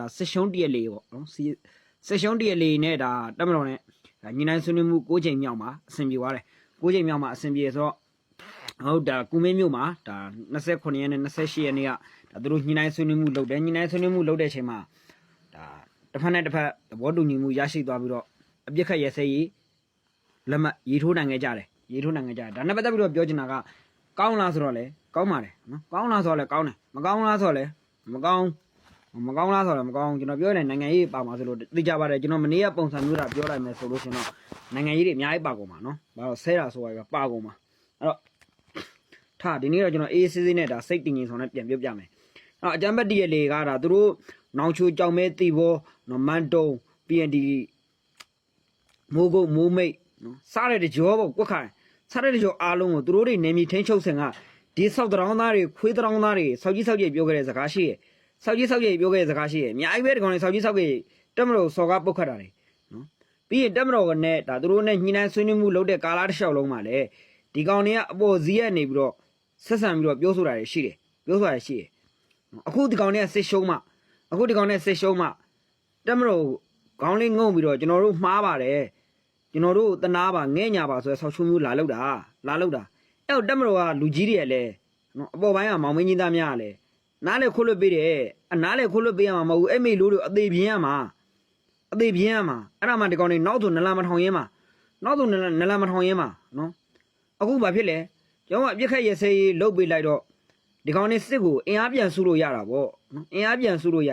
ဒါစစ်ရှုံးတရက်လေးပေါ့နော်စီစစ်ရှုံးတရက်လေးနဲ့ဒါတက်မတော်နဲ့ဒါညီနိုင်ဆွေးနွေးမှု၉ချိန်မြောက်မှာအဆင်ပြေသွားတယ်၉ချိန်မြောက်မှာအဆင်ပြေဆိုတော့ဟုတ်ဒါကုမင်းမြို့မှာဒါ29ရက်နဲ့28ရက်နေ့ကဒါသူတို့ညီနိုင်ဆွေးနွေးမှုလုပ်တယ်ညီနိုင်ဆွေးနွေးမှုလုပ်တဲ့အချိန်မှာဒါတစ်ဖက်နဲ့တစ်ဖက်သဘောတူညီမှုရရှိသွားပြီးတော့အပြစ်ခတ်ရစဲရေးလက်မှတ်ရေးထိုးနိုင်ခဲ့ကြတယ်ရေးထိုးနိုင်ခဲ့ကြတယ်ဒါနဲ့ပတ်သက်ပြီးတော့ပြောချင်တာကကောင်းလားဆိုတော့လေကောင်းပါတယ်နော်ကောင်းလားဆိုတော့လေကောင်းတယ်မကောင်းလားဆိုတော့လေမကောင်း မကောင်းလားဆိုတော့မကောင်းကျွန်တော်ပြောရတယ်နိုင်ငံရေးပါမှာဆိုလို့သိကြပါတယ်ကျွန်တော်မနေ့ကပုံစံမျိုးတာပြောလိုက်မယ်ဆိုလို့ရှင်တော့နိုင်ငံရေးတွေအများကြီးပါကုန်ပါနော်ဘာလို့ဆဲတာဆိုရပါကုန်ပါအဲ့တော့ထားဒီနေ့တော့ကျွန်တော်အေးအေးဆေးဆေးနဲ့ဒါစိတ်တည်ငြိမ်ဆောင်နဲ့ပြန်ပြောပြမယ်အဲ့တော့အကြမ်းဖက်တရလေကဒါသူတို့နောင်ချိုကြောင်မဲတီဘောနော်မန်တုံ PND မိုးကုတ်မိုးမိတ်နော်စားတဲ့ကြောပေါ့ကွက်ခိုင်စားတဲ့ကြောအားလုံးကိုသူတို့တွေနေမီထင်းချုပ်စင်ကဒီဆောက်တရောင်းသားတွေခွေးတရောင်းသားတွေစောက်ကြီးစောက်ကြီးပြောခဲ့တဲ့စကားရှိရဲ့ စောက်ကြီးစောက်ကြီးပြောခဲ့တဲ့စကားရှိရဲ့အများကြီးပဲဒီကောင်လေးစောက်ကြီးစောက်ကြီးတက်မတော်စော်ကားပုတ်ခတ်တာလေနော်ပြီးရင်တက်မတော်ကနဲ့ဒါသူတို့နဲ့ညှိနှိုင်းဆွေးနွေးမှုလုပ်တဲ့ကာလာတစ်လျှောက်လုံးမှာလေဒီကောင်လေးကအပေါ်ဇီးရနေပြီးတော့ဆက်ဆံပြီးတော့ပြောဆိုတာတွေရှိတယ်ပြောဆိုတာတွေရှိတယ်အခုဒီကောင်လေးကစစ်ရှုံးမှအခုဒီကောင်လေးစစ်ရှုံးမှတက်မတော်ခေါင်းလေးငုံပြီးတော့ကျွန်တော်တို့မှားပါတယ်ကျွန်တော်တို့တနာပါငဲ့ညာပါဆိုရဆောက်ချုံမျိုးလာလောက်တာလာလောက်တာအဲ့တော့တက်မတော်ကလူကြီးတွေရလဲနော်အပေါ်ပိုင်းကမောင်မင်းကြီးသားများကလည်း နားလေခိုးလွတ်ပေးတယ်အနားလေခိုးလွတ်ပေးရမှာမဟုတ်ဘူးအဲ့မိလို့တို့အသေးပြင်းရမှာအသေးပြင်းရမှာအဲ့ဒါမှဒီကောင်တွေနောက်ဆိုနလာမထောင်ရင်းမှာနောက်ဆိုနလာနလာမထောင်ရင်းမှာနော်အခုဘာဖြစ်လဲကျွန်တော်ကအပြစ်ခတ်ရစေးလုတ်ပေးလိုက်တော့ဒီကောင်တွေစစ်ကိုအင်အားပြန်စုလို့ရတာပေါ့နော်အင်အားပြန်စုလို့ရ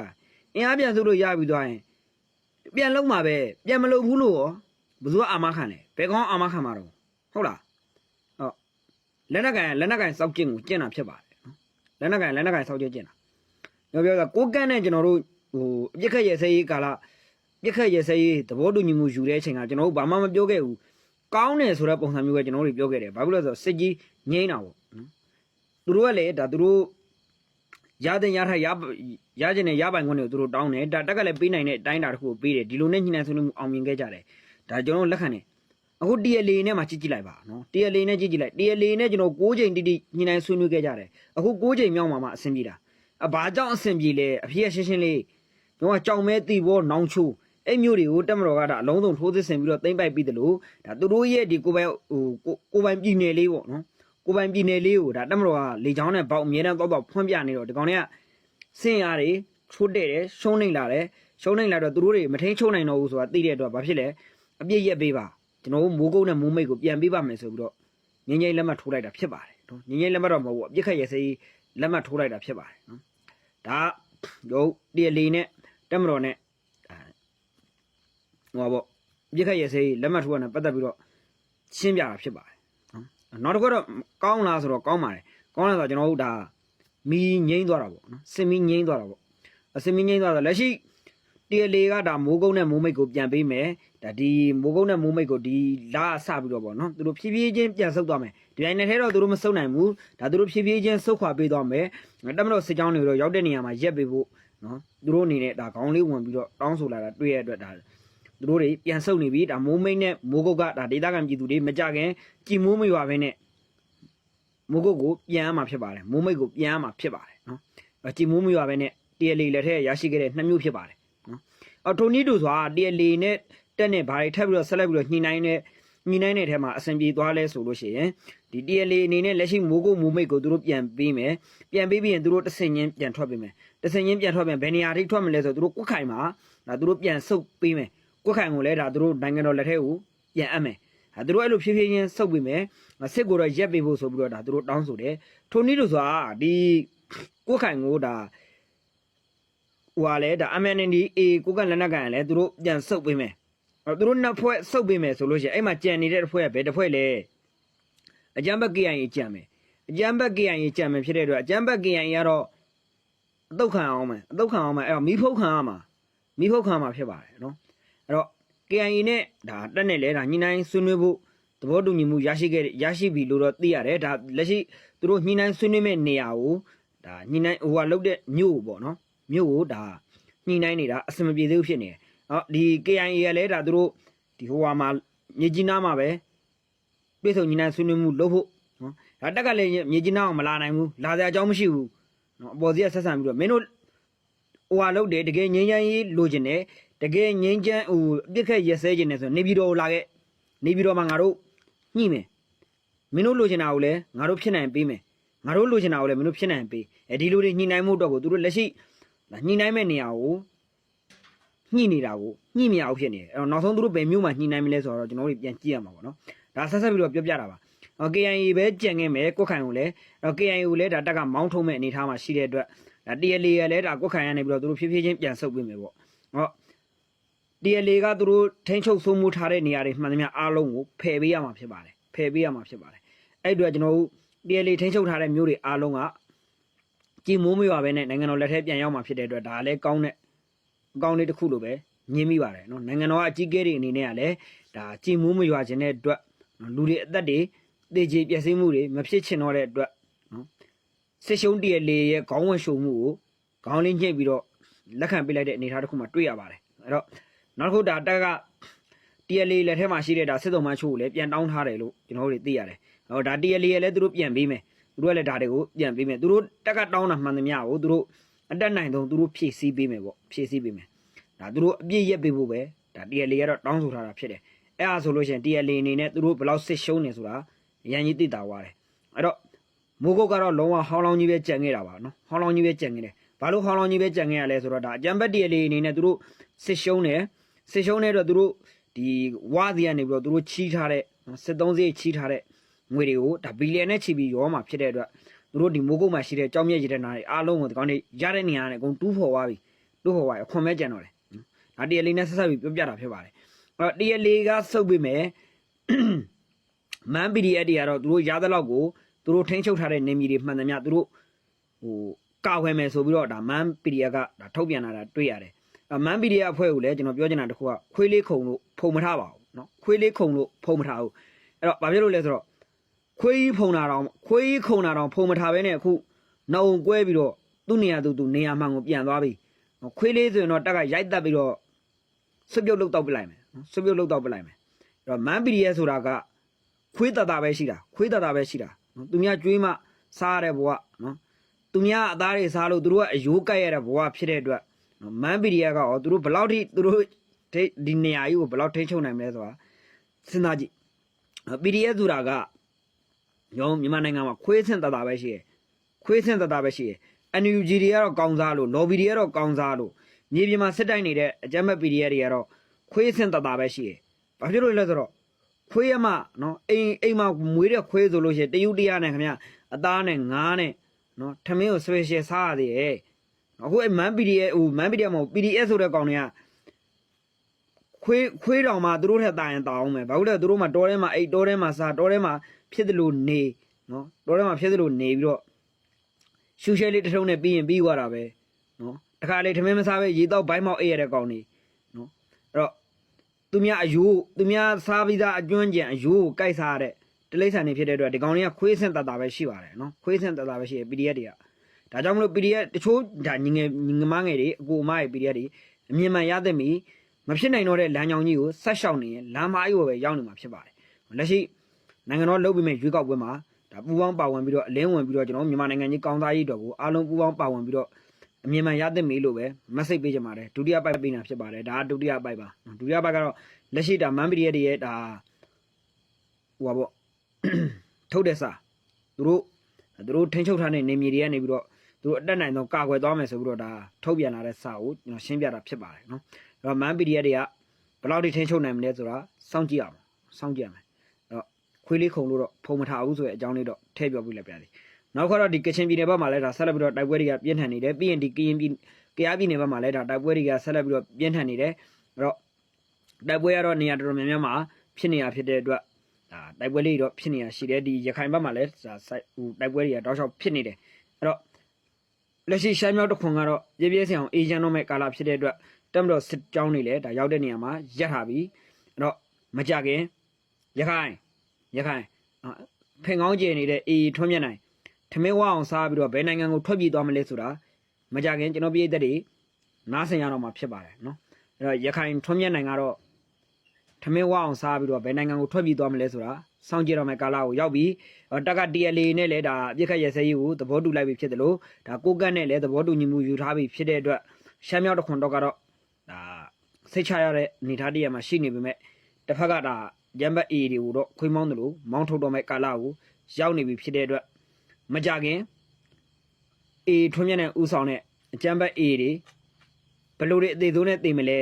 အင်အားပြန်စုလို့ရပြီးသွားရင်ပြန်လုံးမှာပဲပြန်မလုံးဘူးလို့ရောဘယ်သူကအာမခံလဲဘယ်ကောင်အာမခံမှာတော့ဟုတ်လားဟောလက်နက်ကန်လက်နက်ကန်စောက်ကျင့်ကိုကျင့်တာဖြစ်ပါတယ်နော် လက်နက်ကန်လက်နက်ကန်ဆောက်ကျကျင်တာပြောပြောတာကိုကန့်နဲ့ကျွန်တော်တို့ဟိုအပြစ်ခတ်ရစဲရေးကာလပြစ်ခတ်ရစဲရေးသဘောတူညီမှုယူတဲ့အချိန်ကကျွန်တော်တို့ဘာမှမပြောခဲ့ဘူးကောင်းတယ်ဆိုတဲ့ပုံစံမျိုးပဲကျွန်တော်တို့ပြောခဲ့တယ်ဘာဖြစ်လို့လဲဆိုတော့စစ်ကြီးငိမ့်တာပေါ့နော်သူတို့ကလည်းဒါသူတို့ရတဲ့ရထိုက်ရရခြင်းနဲ့ရပိုင်ခွင့်တွေကိုသူတို့တောင်းတယ်ဒါတက်ကလည်းပေးနိုင်တဲ့အတိုင်းတာတစ်ခုကိုပေးတယ်ဒီလိုနဲ့ညှိနှိုင်းဆွေးနွေးမှုအောင်မြင်ခဲ့ကြတယ်ဒါကျွန်တော်တို့လက်ခံတယ် အခု TLA နဲ့မှကြည့်ကြည့်လိုက်ပါနော် TLA နဲ့ကြည့်ကြည့်လိုက် TLA နဲ့ကျွန်တော်6ချိန်တိတိညှိနှိုင်းဆွေးနွေးခဲ့ကြတယ်အခု6ချိန်မြောက်မှာမှအဆင်ပြေတာအဘာကြောင့်အဆင်ပြေလဲအဖေကရှင်းရှင်းလေးကျွန်တော်ကကြောင်မဲတီဘောနောင်ချိုအဲ့မျိုးတွေကိုတက်မတော်ကဒါအလုံးစုံထိုးစစ်ဆင်ပြီးတော့တိမ့်ပိုက်ပြီးတယ်လို့ဒါသူတို့ရဲ့ဒီကိုပိုင်ဟိုကိုပိုင်ပြည်နယ်လေးပေါ့နော်ကိုပိုင်ပြည်နယ်လေးကိုဒါတက်မတော်ကလေချောင်းနဲ့ပေါက်အမြဲတမ်းတော့တော့ဖွင့်ပြနေတော့ဒီကောင်တွေကစင်ရတယ်ချိုးတဲ့တယ်ရှုံးနေလာတယ်ရှုံးနေလာတော့သူတို့တွေမထိန်ချုံနိုင်တော့ဘူးဆိုတာသိတဲ့အတွက်ဘာဖြစ်လဲအပြစ်ရက်ပေးပါ ကျွန်တော်တို့မိုးကုန်းနဲ့မိုးမိတ်ကိုပြန်ပေးပါမယ်ဆိုပြီးတော့ငင်းငိမ့်လက်မှတ်ထိုးလိုက်တာဖြစ်ပါတယ်နော်ငင်းငိမ့်လက်မှတ်တော့မဟုတ်ဘူးအပြစ်ခတ်ရစေးလက်မှတ်ထိုးလိုက်တာဖြစ်ပါတယ်နော်ဒါရုပ်တရလီနဲ့တက်မတော်နဲ့ဟိုပါပေါ့ပြစ်ခတ်ရစေးလက်မှတ်ထိုးရတဲ့ပတ်သက်ပြီးတော့ရှင်းပြတာဖြစ်ပါတယ်နော်နောက်တစ်ခုတော့ကောင်းလားဆိုတော့ကောင်းပါတယ်ကောင်းလားဆိုတော့ကျွန်တော်တို့ဒါမီငိမ့်သွားတာပေါ့နော်စင်မီငိမ့်သွားတာပေါ့အစင်မီငိမ့်သွားတော့လက်ရှိ တရလီကဒါမိုးကုန်းနဲ့မိုးမိတ်ကိုပြန်ပေးမယ်ဒါဒီမိုးကုန်းနဲ့မိုးမိတ်ကိုဒီလာဆပြီးတော့ပေါ့နော်သူတို့ဖြည်းဖြည်းချင်းပြန်ဆုတ်သွားမယ်ဒီတိုင်းနဲ့ထဲတော့သူတို့မဆုတ်နိုင်ဘူးဒါသူတို့ဖြည်းဖြည်းချင်းဆုတ်ခွာပေးသွားမယ်တက်မလို့စစ်ကြောင်းတွေတော့ရောက်တဲ့နေရာမှာရက်ပေးဖို့နော်သူတို့အနေနဲ့ဒါခေါင်းလေးဝင်ပြီးတော့တောင်းဆိုလာတာတွေ့ရတဲ့အတွက်ဒါသူတို့တွေပြန်ဆုတ်နေပြီဒါမိုးမိတ်နဲ့မိုးကုတ်ကဒါဒေသခံပြည်သူတွေမကြခင်ကြည်မိုးမရွာဘဲနဲ့မိုးကုတ်ကိုပြန်ရမှာဖြစ်ပါတယ်မိုးမိတ်ကိုပြန်ရမှာဖြစ်ပါတယ်နော်ကြည်မိုးမရွာဘဲနဲ့တရလီလက်ထက်ရရှိခဲ့တဲ့နှစ်မျိုးဖြစ်ပါတယ်နော်အော် ထိုနီတူဆိုတာတရလီနဲ့တက်နဲ့ဘာတွေထပ်ပြီးတော့ဆက်လက်ပြီးတော့ညှိနှိုင်းတဲ့ညှိနှိုင်းတဲ့ထဲမှာအဆင်ပြေသွားလဲဆိုလို့ရှိရင်ဒီ TLA အနေနဲ့လက်ရှိမိုးကုတ်မိုးမိတ်ကိုသူတို့ပြန်ပေးမယ်ပြန်ပေးပြီးရင်သူတို့တဆင်ချင်းပြန်ထွက်ပေးမယ်တဆင်ချင်းပြန်ထွက်ပြန်ဘယ်နေရာထိထွက်မလဲဆိုသူတို့ကွက်ခိုင်မှာဒါသူတို့ပြန်ဆုတ်ပေးမယ်ကွက်ခိုင်ကိုလည်းဒါသူတို့နိုင်ငံတော်လက်ထဲကိုပြန်အပ်မယ်အဲသူတို့အဲ့လိုဖြည်းဖြည်းချင်းဆုတ်ပေးမယ်စစ်ကိုတော့ရက်ပေးဖို့ဆိုပြီးတော့ဒါသူတို့တောင်းဆိုတယ်ထိုနည်းလို့ဆိုတာဒီကွက်ခိုင်ကိုဒါ ဟိုဟာလဲဒါ MND A ကိုကလက်နက်ကန်လည်းသူတို့ပြန်ဆုတ်ပေးမယ်အဲ့သူတို့နှစ်ဖွဲ့ဆုတ်ပေးမယ်ဆိုလို့ရှိရင်အဲ့မှာကြံနေတဲ့တစ်ဖွဲ့ကဘယ်တစ်ဖွဲ့လဲအကြမ်းဘက် KIA ကြံမယ်အကြမ်းဘက် KIA ကြံမယ်ဖြစ်တဲ့အတွက်အကြမ်းဘက် KIA ကတော့အတုတ်ခံအောင်မယ်အတုတ်ခံအောင်မယ်အဲ့တော့မီးဖုတ်ခံရမှာမီးဖုတ်ခံမှာဖြစ်ပါတယ်နော်အဲ့တော့ KIA နဲ့ဒါတက်နဲ့လဲဒါညှိနှိုင်းဆွေးနွေးဖို့သဘောတူညီမှုရရှိခဲ့ရရှိပြီလို့တော့သိရတယ်ဒါလက်ရှိသူတို့ညှိနှိုင်းဆွေးနွေးမဲ့နေရာကိုဒါညှိနှိုင်းဟိုကလုတ်တဲ့မြို့ကိုပေါ့နော် မြို့ကိုဒါညှိနှိုင်းနေတာအဆင်မပြေသေးဘူးဖြစ်နေတယ်ဟောဒီ KIA ကလည်းဒါသူတို့ဒီဟိုဟာမှာမြေကြီးနားမှာပဲပြည်စုံညှိနှိုင်းဆွေးနွေးမှုလုပ်ဖို့နော်ဒါတက်ကလည်းမြေကြီးနားအောင်မလာနိုင်ဘူးလာစရာအကြောင်းမရှိဘူးနော်အပေါ်စီကဆက်ဆံပြီးတော့မင်းတို့ဟိုဟာလုပ်တယ်တကယ်ငြိမ်းချမ်းရေးလိုချင်တယ်တကယ်ငြိမ်းချမ်းဟိုအပြစ်ခက်ရက်စဲချင်တယ်ဆိုရင်နေပြည်တော်ကိုလာခဲ့နေပြည်တော်မှာငါတို့ညှိမယ်မင်းတို့လိုချင်တာကိုလည်းငါတို့ဖြစ်နိုင်ပေးမယ်ငါတို့လိုချင်တာကိုလည်းမင်းတို့ဖြစ်နိုင်ပေးအဲဒီလိုတွေညှိနှိုင်းမှုတော့ကိုသူတို့လက်ရှိ ညှိနှိုင်းမဲ့နေရာကိုညှိနေတာကိုညှိမရအောင်ဖြစ်နေတယ်အဲ့တော့နောက်ဆုံးသူတို့ဘယ်မျိုးမှညှိနှိုင်းမလဲဆိုတော့ကျွန်တော်တို့ပြန်ကြည့်ရမှာပေါ့နော်ဒါဆက်ဆက်ပြီးတော့ပြောပြတာပါအော် KIA ပဲကြံခဲ့မယ်ကိုက်ခိုင်ကိုလည်းအဲ့တော့ KIA ကိုလည်းဒါတက်ကမောင်းထုံးမဲ့အနေထားမှာရှိတဲ့အတွက်ဒါ TLA ရလည်းဒါကိုက်ခိုင်ရနေပြီးတော့သူတို့ဖြည်းဖြည်းချင်းပြန်ဆုတ်ပေးမယ်ပေါ့ဟော TLA ကသူတို့ထိန်းချုပ်စိုးမိုးထားတဲ့နေရာတွေမှန်သမျှအားလုံးကိုဖယ်ပေးရမှာဖြစ်ပါတယ်ဖယ်ပေးရမှာဖြစ်ပါတယ်အဲ့အတွက်ကျွန်တော်တို့ TLA ထိန်းချုပ်ထားတဲ့မျိုးတွေအားလုံးက ကြည်မိုးမရွာပဲနဲ့နိုင်ငံတော်လက်ထက်ပြန်ရောက်မှာဖြစ်တဲ့အတွက်ဒါလည်းကောင်းတဲ့အကောင်းလေးတစ်ခုလိုပဲညင်းမိပါတယ်နော်နိုင်ငံတော်ကအကြီးအကဲတွေအနေနဲ့ကလည်းဒါကြည်မိုးမရွာခြင်းတဲ့အတွက်နော်လူတွေအသက်တွေတေချေပျက်စီးမှုတွေမဖြစ်ချင်တော့တဲ့အတွက်နော်စစ်ရှုံး TLA ရဲ့ခေါင်းဝန်းရှုံမှုကိုခေါင်းလေးညှိပြီးတော့လက်ခံပေးလိုက်တဲ့အနေအထားတစ်ခုမှတွေ့ရပါတယ်အဲ့တော့နောက်တစ်ခုဒါတက်က TLA လက်ထဲမှာရှိတဲ့ဒါစစ်သုံးမချို့ကိုလည်းပြန်တောင်းထားတယ်လို့ကျွန်တော်တို့သိရတယ်။ဟောဒါ TLA ရဲ့လည်းသူတို့ပြန်ပေးမယ်။သူ တို့ကလည်းဒါတွေကိုပြန်ပေးမယ်။သူတို့တက်ကတောင်းတာမှန်သမျှကိုသူတို့အတက်နိုင်ဆုံးသူတို့ဖြည့်ဆည်းပေးမယ်ပေါ့ဖြည့်ဆည်းပေးမယ်။ဒါသူတို့အပြည့်ရက်ပေးဖို့ပဲဒါ TLA ကတော့တောင်းဆိုထားတာဖြစ်တယ်။အဲ့ဒါဆိုလို့ရှိရင် TLA အနေနဲ့သူတို့ဘယ်လောက်စစ်ရှုံးနေဆိုတာအရင်ကြီးသိတာသွားတယ်။အဲ့တော့မိုးကုတ်ကတော့လုံးဝဟောင်းလောင်းကြီးပဲကြံခဲ့တာပါနော်။ဟောင်းလောင်းကြီးပဲကြံခဲ့တယ်။ဘာလို့ဟောင်းလောင်းကြီးပဲကြံခဲ့ရလဲဆိုတော့ဒါအကြံဘက် TLA အနေနဲ့သူတို့စစ်ရှုံးတယ်။စစ်ရှုံးတဲ့အတွက်သူတို့ဒီဝါစီကနေပြီးတော့သူတို့ချီးထားတဲ့စစ်သုံးစရိတ်ချီးထားတဲ့ ငွေတွေကိုဒါဘီလီယံနဲ့ချီပြီးရောမှာဖြစ်တဲ့အတွက်သူတို့ဒီမိုးကုတ်မှာရှိတဲ့ကြောင်းမြက်ရတဲ့နာတွေအားလုံးကိုဒီကောင်းနေရတဲ့နေရာနဲ့အကုန်တူးဖော်သွားပြီတူးဖော်သွားပြီအခွန်မဲကြံတော့တယ်ဒါတရလေးနဲ့ဆက်ဆက်ပြီးပြောပြတာဖြစ်ပါတယ်အဲ့တော့တရလေးကစုပ်ပြီးမယ်မန် PDF တွေကတော့သူတို့ရတဲ့လောက်ကိုသူတို့ထိန်းချုပ်ထားတဲ့နေမီတွေမှန်သမျှသူတို့ဟိုကောက်ခွဲမယ်ဆိုပြီးတော့ဒါမန် PDF ကဒါထုတ်ပြန်လာတာတွေ့ရတယ် အမန်ပီဒီယာအဖွဲ့ကိုလည်းကျွန်တော်ပြောချင်တာတစ်ခုကခွေးလေးခုံလို့ဖုံမထားပါဘူးเนาะခွေးလေးခုံလို့ဖုံမထားဘူးအဲ့တော့ဘာဖြစ်လို့လဲဆိုတော့ ခွေးကြီးဖုံတာတော့ခွေးကြီးခုံတာတော့ဖုံမထားဘဲနဲ့အခုနှုံကွဲပြီးတော့သူ့နေရာသူသူနေရာမှန်ကိုပြန်သွားပြီနော်ခွေးလေးဆိုရင်တော့တက်ကရိုက်တက်ပြီးတော့ဆွပြုတ်လုတ်တော့ပြလိုက်မယ်နော်ဆွပြုတ်လုတ်တော့ပြလိုက်မယ်အဲ့တော့မန်ပီဒီယာဆိုတာကခွေးတတာပဲရှိတာခွေးတတာပဲရှိတာနော်သူများကျွေးမှစားရတဲ့ဘဝနော်သူများအသားတွေစားလို့သူတို့ကအယိုးကိုက်ရတဲ့ဘဝဖြစ်တဲ့အတွက်နော်မန်ပီဒီယာကရောသူတို့ဘယ်လောက်ထိသူတို့ထိဒီနေရာကြီးကိုဘယ်လောက်ထိချုံနိုင်မလဲဆိုတာစဉ်းစားကြည့်ပီဒီယာဆိုတာက ညောမြန်မာနိုင်ငံမှာခွေးဆင့်တတာပဲရှိရယ်ခွေးဆင့်တတာပဲရှိရယ် NUG တွေကတော့ကောင်းစားလို့ lobby တွေကတော့ကောင်းစားလို့မြေပြင်မှာစစ်တိုက်နေတဲ့အကြမ်းမဲ့ PDF တွေကတော့ခွေးဆင့်တတာပဲရှိရယ်ဘာဖြစ်လို့လဲဆိုတော့ခွေးရမနော်အိမ်အိမ်မှာမွေးတဲ့ခွေးဆိုလို့ရှိရင်တယူတရနဲ့ခင်ဗျအသားနဲ့ငါးနဲ့နော်ထမင်းကို special စားရသေးရဲ့အခုအဲ့မန် PDF ဟိုမန် PDF မဟုတ် PDF ဆိုတဲ့ကောင်တွေကခွေးခွေးတောင်မှသူတို့ထက်တာရင်တောင်းမယ်ဘာလို့လဲသူတို့မှတောထဲမှာအိတ်တောထဲမှာစားတောထဲမှာ ဖြစ်တယ်လို့နေနော်တောထဲမှာဖြစ်တယ်လို့နေပြီးတော့ရှူရှဲလေးတစ်ထုံနဲ့ပြီးရင်ပြီးသွားတာပဲနော်တခါလေထမင်းမစားပဲရေတော့ဘိုင်းမောက်အိတ်ရတဲ့ကောင်နေနော်အဲ့တော့သူများအယိုးသူများစားပြီးသားအကျွမ်းကြံအယိုးကိုကိုက်စားရတဲ့တလိမ့်ဆန်နေဖြစ်တဲ့အတွက်ဒီကောင်တွေကခွေးဆင့်တတ်တာပဲရှိပါတယ်နော်ခွေးဆင့်တတ်တာပဲရှိရ PDF တွေကဒါကြောင့်မလို့ PDF တချို့ဒါညီငယ်ညီငမငယ်တွေအကိုအမရဲ့ PDF တွေအမြင်မှန်ရသင့်ပြီမဖြစ်နိုင်တော့တဲ့လမ်းကြောင်းကြီးကိုဆက်လျှောက်နေရင်လမ်းမကြီးကိုပဲရောက်နေမှာဖြစ်ပါတယ်လက်ရှိ နိုင်ငံတော်လုပ်ပြီးမဲ့ရွေးကောက်ပွဲမှာဒါပူပေါင်းပါဝင်ပြီးတော့အလင်းဝင်ပြီးတော့ကျွန်တော်မြန်မာနိုင်ငံကြီးကောင်းစားရေးတော်ကိုအားလုံးပူပေါင်းပါဝင်ပြီးတော့အမြင်မှန်ရသင့်ပြီလို့ပဲ message ပေးချင်ပါတယ်ဒုတိယပိုက်ပေးနေတာဖြစ်ပါတယ်ဒါဒုတိယပိုက်ပါဒုတိယပိုက်ကတော့လက်ရှိဒါမန် PDF တွေရဲ့ဒါဟိုပါပေါ့ထုတ်တဲ့စာသူတို့သူတို့ထိန်းချုပ်ထားတဲ့နေမြေတွေကနေပြီးတော့သူတို့အတက်နိုင်ဆုံးကာကွယ်သွားမယ်ဆိုပြီးတော့ဒါထုတ်ပြန်လာတဲ့စာကိုကျွန်တော်ရှင်းပြတာဖြစ်ပါတယ်နော်အဲ့တော့ man PDF တွေကဘယ်လောက်ထိထိန်းချုပ်နိုင်မလဲဆိုတာစောင့်ကြည့်အောင်စောင့်ကြည့်ရမယ်အဲ့တော့ ခွေးလေးခုံလို့တော့ဖုံမထားဘူးဆိုတဲ့အကြောင်းလေးတော့ထည့်ပြောပြလိုက်ပါရစေနောက်ခါတော့ဒီကချင်ပြည်နယ်ဘက်မှာလည်းဒါဆက်လက်ပြီးတော့တိုက်ပွဲတွေကပြင်းထန်နေတယ်ပြီးရင်ဒီကရင်ပြည်ကယားပြည်နယ်ဘက်မှာလည်းဒါတိုက်ပွဲတွေကဆက်လက်ပြီးတော့ပြင်းထန်နေတယ်အဲ့တော့တိုက်ပွဲကတော့နေရာတော်တော်များများမှာဖြစ်နေရဖြစ်တဲ့အတွက်ဒါတိုက်ပွဲလေးတွေတော့ဖြစ်နေရရှိတယ်ဒီရခိုင်ဘက်မှာလည်းဒါဟိုတိုက်ပွဲတွေကတောက်လျှောက်ဖြစ်နေတယ်အဲ့တော့လက်ရှိရှမ်းမြောက်တစ်ခွန်ကတော့ပြည့်ပြည့်စင်အောင်အေဂျင့်တော့မဲ့ကာလာဖြစ်တဲ့အတွက်တက်မတော်စစ်ကြောင်းတွေလည်းဒါရောက်တဲ့နေရာမှာရက်ထားပြီအဲ့တော့မကြခင်ရခိုင် ရခိုင်အာဖင်ကောင်းကျင်နေတဲ့အေထွန်းမြတ်နိုင်ထမင်းဝအောင်စားပြီးတော့ဘယ်နိုင်ငံကိုထွက်ပြေးသွားမလဲဆိုတာမကြခင်ကျွန်တော်ပြည်သက်တွေနားဆင်ရတော့မှာဖြစ်ပါတယ်နော်အဲ့တော့ရခိုင်ထွန်းမြတ်နိုင်ကတော့ထမင်းဝအောင်စားပြီးတော့ဘယ်နိုင်ငံကိုထွက်ပြေးသွားမလဲဆိုတာစောင့်ကြည့်တော့မယ့်ကာလကိုရောက်ပြီးအော်တက်က DLA နဲ့လည်းဒါအပြစ်ခတ်ရစဲရေးကိုသဘောတူလိုက်ပြီဖြစ်တယ်လို့ဒါကိုကတ်နဲ့လည်းသဘောတူညီမှုယူထားပြီဖြစ်တဲ့အတွက်ရှမ်းမြောက်တစ်ခွန်တော့ကတော့ဒါစိတ်ချရတဲ့အနေအထားတည်းမှာရှိနေပေမဲ့ တစ်ဖက်ကဒါရမ်းဘတ်အေတွေကိုတော့ခွေးမောင်းတယ်လို့မောင်းထုတ်တော့မဲ့ကာလကိုရောက်နေပြီဖြစ်တဲ့အတွက်မကြခင်အေထွန်းမြတ်တဲ့ဥဆောင်တဲ့အကြမ်းဘတ်အေတွေဘလို့တွေအသေးဆုံးနဲ့သိမလဲ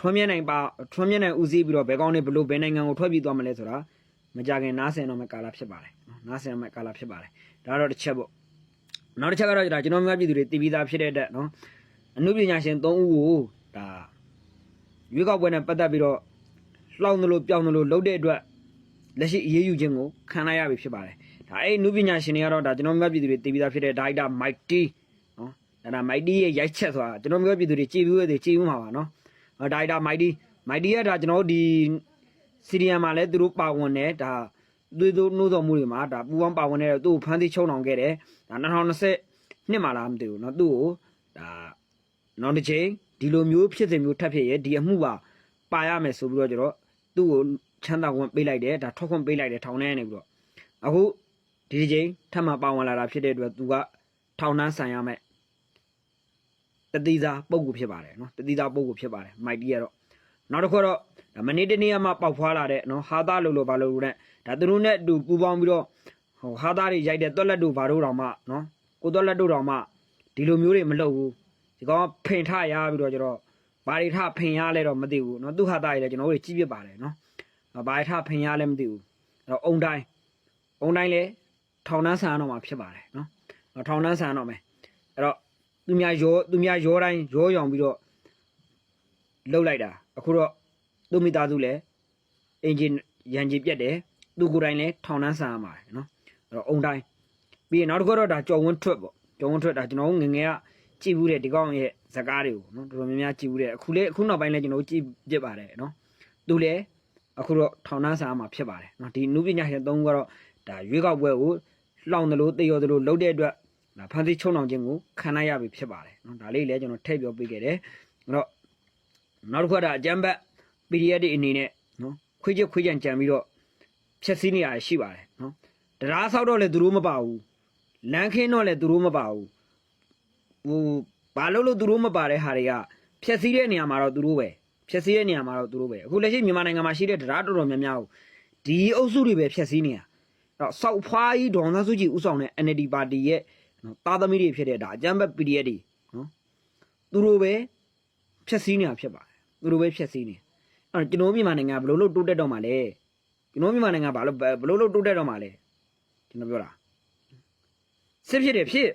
ထွန်းမြတ်နိုင်ပါထွန်းမြတ်နိုင်ဦးစီးပြီးတော့ဘယ်ကောင်းနေဘလို့ဘယ်နိုင်ငံကိုထွက်ပြေးသွားမလဲဆိုတာမကြခင်နားဆင်တော့မဲ့ကာလဖြစ်ပါတယ်နော်နားဆင်တော့မဲ့ကာလဖြစ်ပါတယ်ဒါကတော့တစ်ချက်ပေါ့နောက်တစ်ချက်ကတော့ဒါကျွန်တော်များပြည်သူတွေတည်ပြီးသားဖြစ်တဲ့အတွက်နော်အနုပညာရှင်၃ဦးကိုဒါရွေးကောက်ပွဲနဲ့ပတ်သက်ပြီးတော့ လှောင်သလိုပြောင်းသလိုလုပ်တဲ့အတွက်လက်ရှိအရေးယူခြင်းကိုခံလိုက်ရပြီဖြစ်ပါတယ်ဒါအဲ့အနုပညာရှင်တွေကတော့ဒါကျွန်တော်များပြည်သူတွေတည်ပြီးသားဖြစ်တဲ့ဒါအိတာမိုက်တီနော်ဒါဒါမိုက်တီရဲ့ရိုက်ချက်ဆိုတာကျွန်တော်များပြည်သူတွေကြည်ပြီးသေးကြည်ဦးမှာပါနော်ဒါအိတာမိုက်တီမိုက်တီကဒါကျွန်တော်တို့ဒီစီရီယံမှာလည်းသူတို့ပါဝင်တယ်ဒါသွေးသွနှိုးတော်မှုတွေမှာဒါပူပေါင်းပါဝင်တဲ့သူ့ကိုဖမ်းဆီးချုံအောင်ခဲ့တယ် ဒါ2020နှစ်မှာလားမသိဘူးเนาะသူ့ကိုဒါနောက်တစ်ချိန်ဒီလိုမျိုးဖြစ်စဉ်မျိုးထပ်ဖြစ်ရဲ့ဒီအမှုပါပါရမယ်ဆိုပြီးတော့ကျတော့ သူ့ကိုချမ်းသာခွင့်ပေးလိုက်တယ်ဒါထွက်ခွင့်ပေးလိုက်တယ်ထောင်ထဲနေပြီးတော့အခုဒီဒီချိန်ထပ်မပါဝင်လာတာဖြစ်တဲ့အတွက်သူကထောင်နှန်းဆန်ရမယ်တတိသာပုံကူဖြစ်ပါတယ်နော်တတိသာပုံကူဖြစ်ပါတယ်မိုက်တီကတော့နောက်တစ်ခါတော့မနေ့တနေ့မှပောက်ဖွာလာတဲ့နော်ဟာသားလို့လို့ဘာလို့လို့တဲ့ဒါသူတို့နဲ့အတူပူပေါင်းပြီးတော့ဟိုဟာသားတွေရိုက်တဲ့တွက်လက်တို့ဘာတို့တောင်မှနော်ကိုတွက်လက်တို့တောင်မှဒီလိုမျိုးတွေမလုပ်ဘူးဒီကောင်ဖိန်ထရပြီးတော့ကျတော့ ဘာတွေထဖိန်ရလဲတော့မသိဘူးနော်သူ့ဟာသားတွေလည်းကျွန်တော်တို့ကြီးပြစ်ပါတယ်နော်ဘာတွေထဖိန်ရလဲမသိဘူးအဲ့တော့အုံတိုင်းအုံတိုင်းလည်းထောင်နှန်းဆန်တော့မှာဖြစ်ပါတယ်နော်ထောင်နှန်းဆန်တော့မယ်အဲ့တော့သူများရောသူများရောတိုင်းရောရောင်ပြီးတော့လှုပ်လိုက်တာအခုတော့သူ့မိသားစုလည်းအင်ဂျင်ရန်ကြီးပြက်တယ်သူကိုယ်တိုင်လည်းထောင်နှန်းဆန်ရမှာနော်အဲ့တော့အုံတိုင်းပြီးရင်နောက်တစ်ခုတော့ဒါကြော်ဝန်းထွက်ပေါ့ကြော်ဝန်းထွက်ဒါကျွန်တော်တို့ငယ်ငယ်က ကြည့်ဘူးတဲ့ဒီကောင်ရဲ့ဇကားတွေကိုနော်တော်တော်များများကြည့်ဘူးတဲ့အခုလေအခုနောက်ပိုင်းလည်းကျွန်တော်တို့ကြည့်ပြစ်ပါတယ်နော်သူလည်းအခုတော့ထောင်နှန်းစာမှာဖြစ်ပါတယ်နော်ဒီနုပညာရှင်သုံးခုကတော့ဒါရွေးကောက်ပွဲကိုလှောင်တယ်လို့တေရောတယ်လို့လုပ်တဲ့အတွက်ဒါဖန်စီချုံအောင်ခြင်းကိုခံနိုင်ရပြီဖြစ်ပါတယ်နော်ဒါလေးလည်းကျွန်တော်ထည့်ပြောပေးခဲ့တယ်အဲ့တော့နောက်တစ်ခုကဒါအကြမ်းဖက် PDF တွေအနေနဲ့နော်ခွေးချက်ခွေးကြံကြံပြီးတော့ဖြက်စီးနေရရှိပါတယ်နော်တရားဆောက်တော့လေသူတို့မပါဘူးလမ်းခင်းတော့လေသူတို့မပါဘူး ဟိုဘာလို့လို့သူတို့မပါတဲ့ဟာတွေကဖြက်စီးတဲ့နေရာမှာတော့သူတို့ပဲဖြက်စီးတဲ့နေရာမှာတော့သူတို့ပဲအခုလက်ရှိမြန်မာနိုင်ငံမှာရှိတဲ့တရားတော်တော်များများကိုဒီအုပ်စုတွေပဲဖြက်စီးနေတာတော့စောက်ဖွားကြီးဒေါန်သားစုကြည်ဥဆောင်တဲ့ NLD ပါတီရဲ့နော်သားသမီးတွေဖြစ်တဲ့ဒါအကြမ်းဖက် PDF တွေနော်သူတို့ပဲဖြက်စီးနေတာဖြစ်ပါတယ်သူတို့ပဲဖြက်စီးနေအဲ့တော့ကျွန်တော်မြန်မာနိုင်ငံဘယ်လိုလုပ်တိုးတက်တော့မှာလဲကျွန်တော်မြန်မာနိုင်ငံဘာလို့ဘယ်လိုလုပ်တိုးတက်တော့မှာလဲကျွန်တော်ပြောတာစစ်ဖြစ်တယ်ဖြစ်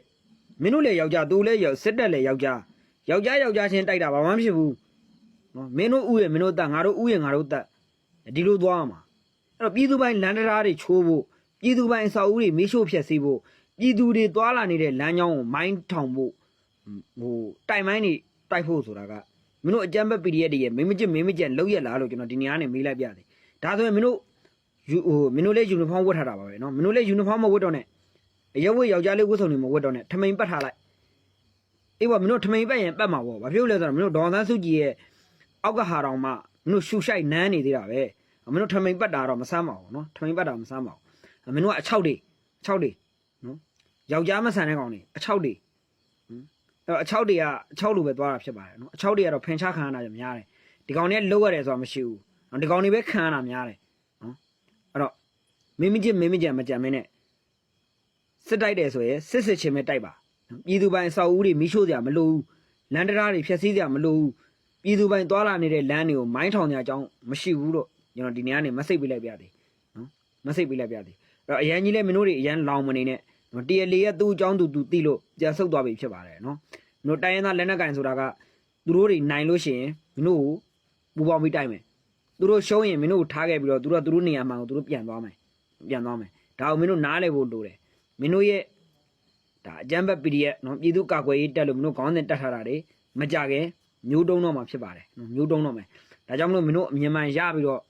မင်းတို့လည်းယောက်ျားသူလည်းယောက်စစ်တက်လည်းယောက်ျားယောက်ျားယောက်ျားချင်းတိုက်တာဘာမှမဖြစ်ဘူးနော်မင်းတို့ဥရဲ့မင်းတို့တက်ငါတို့ဥရဲ့ငါတို့တက်ဒီလိုသွားမှာအဲ့တော့ပြည်သူပိုင်းလမ်းတရားတွေချိုးဖို့ပြည်သူပိုင်းအဆောက်အဦတွေမေးရှို့ဖျက်ဆီးဖို့ပြည်သူတွေသွားလာနေတဲ့လမ်းကြောင်းကိုမိုင်းထောင်ဖို့ဟိုတိုင်မိုင်းတွေတိုက်ဖို့ဆိုတာကမင်းတို့အကြမ်းဖက် PDF တွေရဲ့မင်းမကျမင်းမကျလောက်ရက်လားလို့ကျွန်တော်ဒီနေရာနဲ့မေးလိုက်ပြတယ်ဒါဆိုရင်မင်းတို့ ယူဟိုမင်းတို့လည်းယူနီဖောင်းဝတ်ထားတာပါပဲเนาะမင်းတို့လည်းယူနီဖောင်းမဝတ်တော့နဲ့ အရက်ဝတ်ယောက်ျားလေးဝတ်စုံတွေမဝတ်တော့နဲ့ထမိန်ပတ်ထားလိုက်အေးပါမင်းတို့ထမိန်ပတ်ရင်ပတ်မှာပေါ့ဘာဖြစ်လို့လဲဆိုတော့မင်းတို့ဒေါ်သန်းစုကြည်ရဲ့အောက်ကဟာတော်မှမင်းတို့ရှူရှိုက်နန်းနေသေးတာပဲမင်းတို့ထမိန်ပတ်တာတော့မဆမ်းပါဘူးနော်ထမိန်ပတ်တာမဆမ်းပါဘူးမင်းတို့ကအချောက်တွေအချောက်တွေနော်ယောက်ျားမဆန်တဲ့ကောင်တွေအချောက်တွေအဲ့တော့အချောက်တွေကအချောက်လိုပဲသွားတာဖြစ်ပါတယ်နော်အချောက်တွေကတော့ဖင်ချခံရတာများတယ်ဒီကောင်တွေကလှုပ်ရတယ်ဆိုတာမရှိဘူးနော်ဒီကောင်တွေပဲခံရတာများတယ်နော်အဲ့တော့မင်းမကြည့်မင်းမကြံမကြံမင်းနဲ့ စစ်တိုက်တယ်ဆိုရင်စစ်စစ်ချင်းပဲတိုက်ပါနော်ပြည်သူပိုင်အဆောက်အဦတွေမိရှို့ကြမလို့ဘူးလမ်းတရားတွေဖျက်ဆီးကြမလို့ဘူးပြည်သူပိုင်သွားလာနေတဲ့လမ်းတွေကိုမိုင်းထောင်ကြအကြောင်းမရှိဘူးလို့ကျွန်တော်ဒီနေ့ကနေမစိတ်ပေးလိုက်ပြသေးနော်မစိတ်ပေးလိုက်ပြသေးအဲ့တော့အရန်ကြီးလဲမင်းတို့တွေအရန်လောင်မနေနဲ့နော်တရလေရဲ့သူ့အကြောင်းသူသူသိလို့ပြန်ဆုတ်သွားပြီဖြစ်ပါတယ်နော်မင်းတို့တိုင်းရင်းသားလက်နက်ကင်ဆိုတာကသူတို့တွေနိုင်လို့ရှိရင်မင်းတို့ကိုပူပေါင်းပြီးတိုက်မယ်သူတို့ရှုံးရင်မင်းတို့ကိုထားခဲ့ပြီးတော့သူတို့ကသူတို့နေရာမှာကိုသူတို့ပြန်သွားမယ်ပြန်သွားမယ်ဒါကိုမင်းတို့နားလည်ဖို့လိုတယ် မင်းတို့ရဲ့ဒါအကြမ်းဖက် PDF နော်ပြည်သူ့ကာကွယ်ရေးတက်လို့မင်းတို့ခေါင်းစဉ်တက်ထားတာတွေမကြခင်မျိုးတုံးတော့မှာဖြစ်ပါတယ်နော်မျိုးတုံးတော့မယ်ဒါကြောင့်မလို့မင်းတို့အမြင်မှန်ရပြီးတော့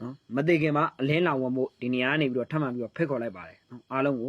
နော်မသိခင်မှာအလင်းလောင်ဝတ်ဖို့ဒီနေရာကနေပြီးတော့ထပ်မံပြီးတော့ဖိတ်ခေါ်လိုက်ပါတယ်နော်အားလုံးကို